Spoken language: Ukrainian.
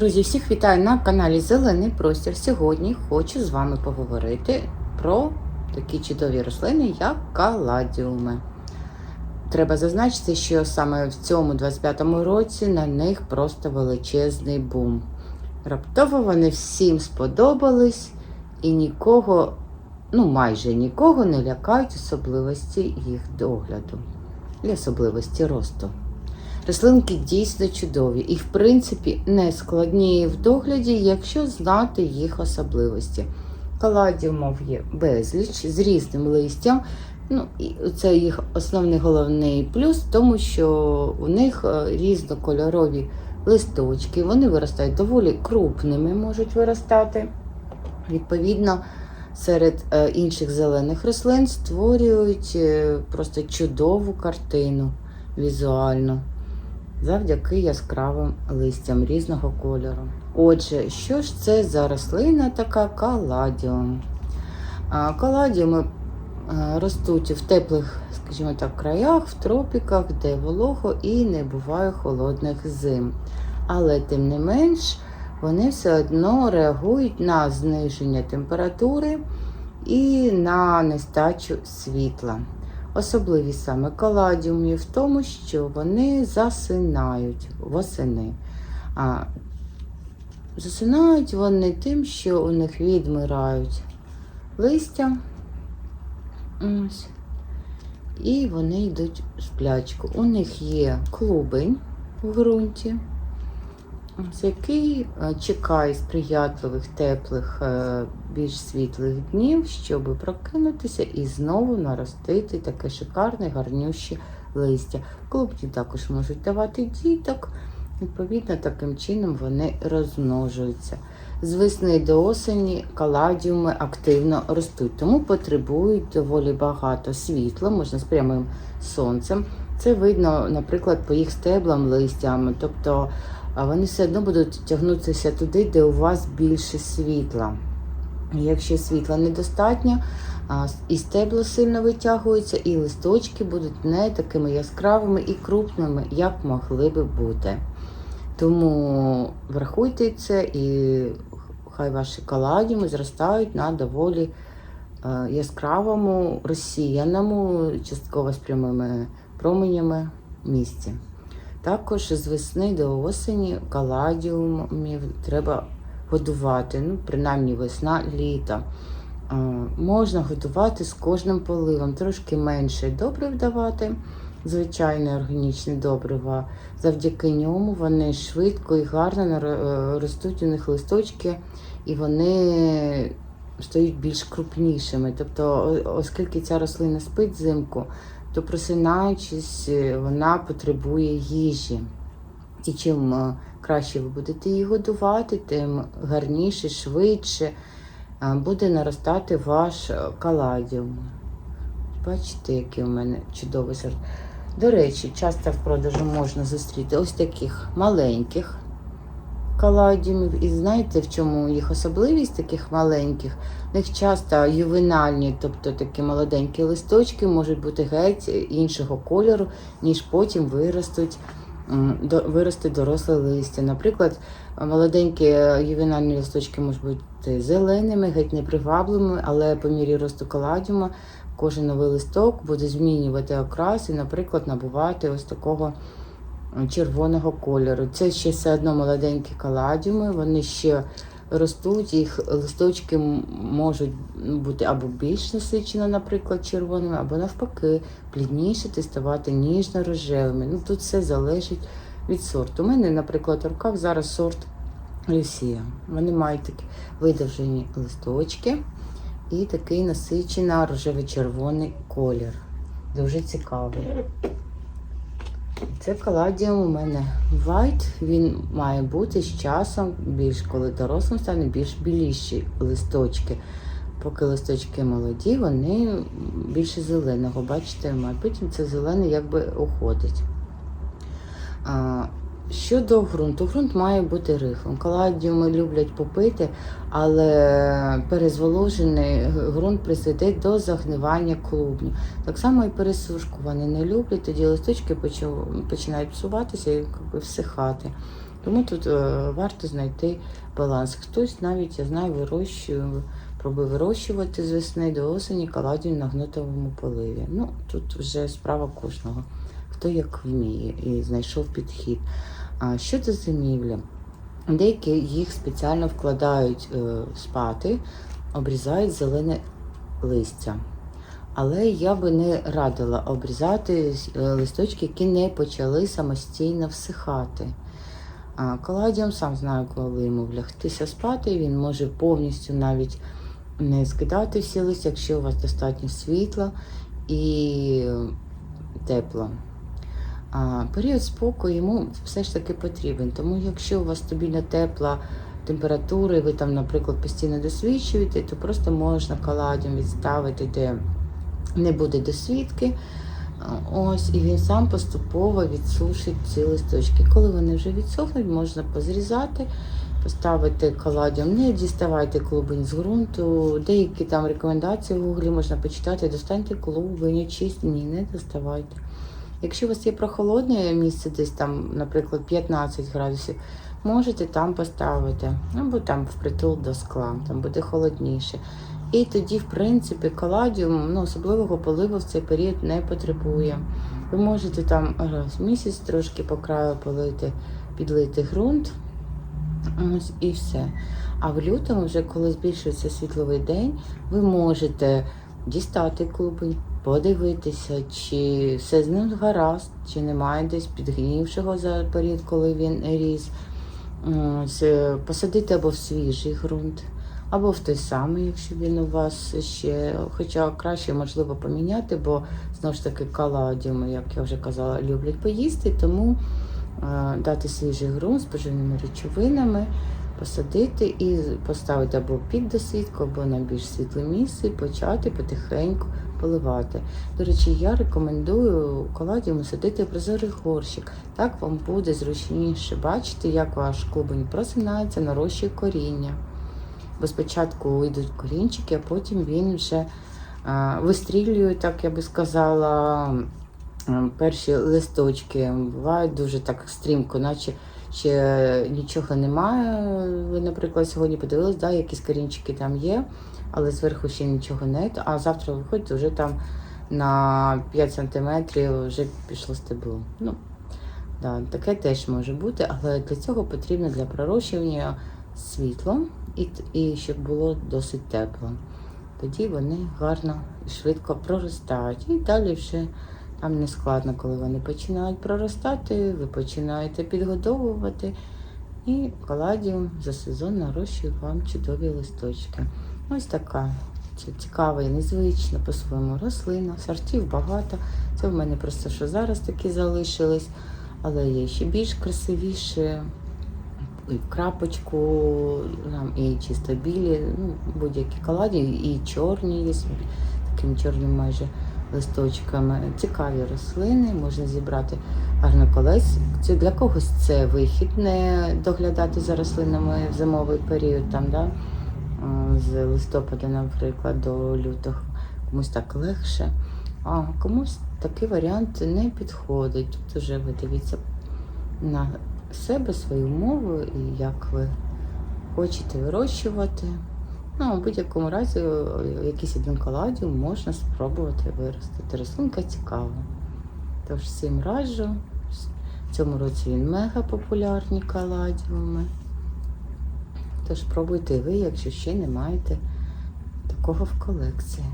Друзі, всіх вітаю на каналі Зелений Простір. Сьогодні хочу з вами поговорити про такі чудові рослини, як каладіуми. Треба зазначити, що саме в цьому 25-му році на них просто величезний бум. Раптово вони всім сподобались і нікого, ну майже нікого не лякають особливості їх догляду і особливості росту. Рослинки дійсно чудові і, в принципі, не складні в догляді, якщо знати їх особливості. Каладіумов є безліч з різним листям. Ну, і Це їх основний головний плюс, тому що у них е, різнокольорові листочки, вони виростають доволі крупними, можуть виростати. Відповідно, серед е, інших зелених рослин створюють е, просто чудову картину візуально завдяки яскравим листям різного кольору. Отже, що ж це за рослина така каладіум? Каладіуми е, ростуть в теплих, скажімо так, краях, в тропіках, де волого і не буває холодних зим. Але тим не менш вони все одно реагують на зниження температури і на нестачу світла. Особливість саме каладіумів в тому, що вони засинають восени. А засинають вони тим, що у них відмирають листя. Ось. І вони йдуть в сплячку. У них є клубень в ґрунті, ось який е, чекає сприятливих, теплих, е, більш світлих днів, щоб прокинутися і знову наростити таке шикарне, гарнюще листя. Клубні також можуть давати діток, відповідно, таким чином вони розмножуються. З весни до осені каладіуми активно ростуть, тому потребують доволі багато світла, можна з прямим сонцем. Це видно, наприклад, по їх стеблам, листям. Тобто вони все одно будуть тягнутися туди, де у вас більше світла. Якщо світла недостатньо, і стебло сильно витягується, і листочки будуть не такими яскравими і крупними, як могли би бути. Тому врахуйте це, і хай ваші каладіуми зростають на доволі яскравому, розсіяному, частково з прямими променями місці. Також з весни до осені каладіумів треба годувати, ну, принаймні весна, літо. Можна годувати з кожним поливом, трошки менше добрив давати, звичайне органічне добрива. Завдяки ньому вони швидко і гарно е, ростуть у них листочки, і вони стають більш крупнішими. Тобто, оскільки ця рослина спить взимку, то просинаючись, е, вона потребує їжі. І чим е, краще ви будете її годувати, тим гарніше, швидше буде наростати ваш е, каладіум. Бачите, який у мене чудовий сорт. До речі, часто в продажу можна зустріти ось таких маленьких каладіумів. І знаєте, в чому їх особливість таких маленьких? В них часто ювенальні, тобто такі молоденькі листочки можуть бути геть іншого кольору, ніж потім виростуть виросте доросле листя. Наприклад, молоденькі ювенальні листочки можуть бути зеленими, геть непривабливими, але по мірі росту каладіума кожен новий листок буде змінювати окрас і, наприклад, набувати ось такого червоного кольору. Це ще все одно молоденькі каладіуми, вони ще ростуть, їх листочки можуть бути або більш насичено, наприклад, червоними, або навпаки, пліднішити, ставати ніжно-рожевими. Ну, Тут все залежить від сорту. У мене, наприклад, в руках зараз сорт Люсія. Вони мають такі видовжені листочки і такий насичено рожево-червоний колір. Дуже цікавий. Це каладіум у мене white, він має бути з часом, більш коли дорослим стане, більш біліші листочки. Поки листочки молоді, вони більше зеленого, бачите, потім це зелене якби уходить. Щодо ґрунту, ґрунт має бути рихлим. Каладіуми люблять попити, але перезволожений ґрунт призведе до загнивання клубню. Так само і пересушку вони не люблять, тоді листочки починають псуватися і всихати. Тому тут е, варто знайти баланс. Хтось навіть, я знаю, вирощує, пробує вирощувати з весни до осені каладію на гнотовому поливі. Ну, тут вже справа кожного, хто як вміє і знайшов підхід. А щодо зимівлі, деякі їх спеціально вкладають е, спати, обрізають зелене листя. Але я би не радила обрізати е, листочки, які не почали самостійно всихати. Каладіум сам знає, коли йому влягтися спати, він може повністю навіть не скидати всі листя, якщо у вас достатньо світла і тепло. А період спокою йому все ж таки потрібен. Тому якщо у вас стабільно тепла температура, і ви там, наприклад, постійно досвідчуєте, то просто можна каладіум відставити, де не буде досвідки. Ось, і він сам поступово відсушить ці листочки. Коли вони вже відсохнуть, можна позрізати, поставити каладіум. Не діставайте клубень з ґрунту. Деякі там рекомендації в гуглі можна почитати. Достаньте клубень, очистіть. Ні, не доставайте. Якщо у вас є прохолодне місце, десь там, наприклад, 15 градусів, можете там поставити, або там впритул до скла, там буде холодніше. І тоді, в принципі, каладіум ну, особливого поливу в цей період не потребує. Ви можете там раз в місяць трошки по краю полити, підлити ґрунт. І все. А в лютому, вже коли збільшується світловий день, ви можете дістати клубень, подивитися, чи все з ним гаразд, чи немає десь підгнівшого за період, коли він ріс. Посадити або в свіжий ґрунт, або в той самий, якщо він у вас ще. Хоча краще можливо поміняти, бо знову ж таки каладіуми, як я вже казала, люблять поїсти, тому е, дати свіжий ґрунт з поживними речовинами, посадити і поставити або під досвідку, або на більш світле місце, і почати потихеньку поливати. До речі, я рекомендую каладіуму садити в прозорий горщик. Так вам буде зручніше бачити, як ваш клубень просинається, нарощує коріння. Бо спочатку йдуть корінчики, а потім він вже вистрілює, так я би сказала, перші листочки. Бувають дуже так стрімко, наче ще нічого немає. Ви, наприклад, сьогодні подивились, да, якісь корінчики там є, але зверху ще нічого не. А завтра виходить, вже там на 5 сантиметрів вже пішло стебло. Ну, да, таке теж може бути, але для цього потрібно для пророщування світло і, і щоб було досить тепло. Тоді вони гарно і швидко проростають. І далі вже там не складно, коли вони починають проростати, ви починаєте підгодовувати. І каладіум за сезон нарощує вам чудові листочки. Ось така ці- цікава і незвична по-своєму рослина. Сортів багато. Це в мене просто що зараз такі залишились, але є ще більш красивіші. І крапочку, і чисто білі, ну, будь-які каладі, і чорні є з такими чорними майже листочками. Цікаві рослини, можна зібрати гарно. Це для когось це вихід, не доглядати за рослинами в зимовий період, там, да? з листопада, наприклад, до лютого. Комусь так легше, а комусь такий варіант не підходить. Тут вже ви дивіться на себе, свою мову і як ви хочете вирощувати. Ну, у будь-якому разі, е, якийсь один каладіум можна спробувати виростити. Рослинка цікава. Тож всім раджу. В цьому році він мега популярні каладіуми. Тож пробуйте ви, якщо ще не маєте такого в колекції.